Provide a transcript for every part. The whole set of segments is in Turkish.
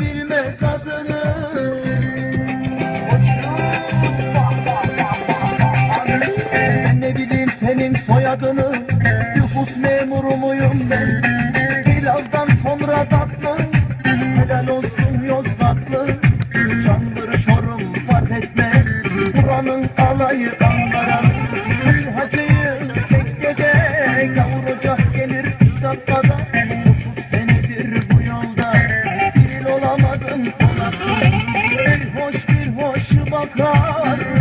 bilmez adını Ben ne bileyim senin soyadını Nüfus memuru muyum ben? Birazdan sonra tatlı Helal olsun Yozgatlı Çamdır Çorum fark Buranın alayı Ankara Hacı hacıyı tek gece Kavuracak gelir üç my God.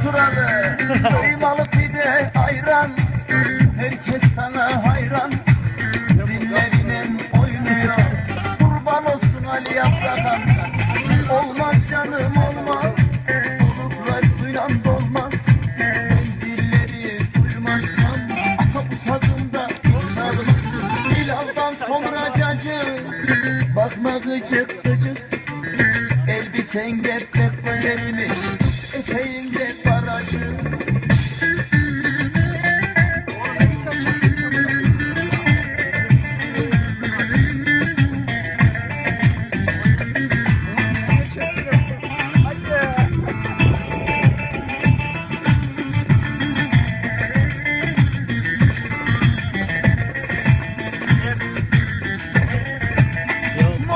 Faturalı Kıymalı pide ayran. Herkes sana hayran. Zillerine oynuyor. Kurban olsun Ali Yaprak'a Olmaz canım olmaz. Bulutlar suyla dolmaz. Zilleri duymazsam Aha bu sazımda coşarım Bilal'dan sonra cacık Bakma gıcık gıcık Elbisen gep gep barajı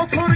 I'll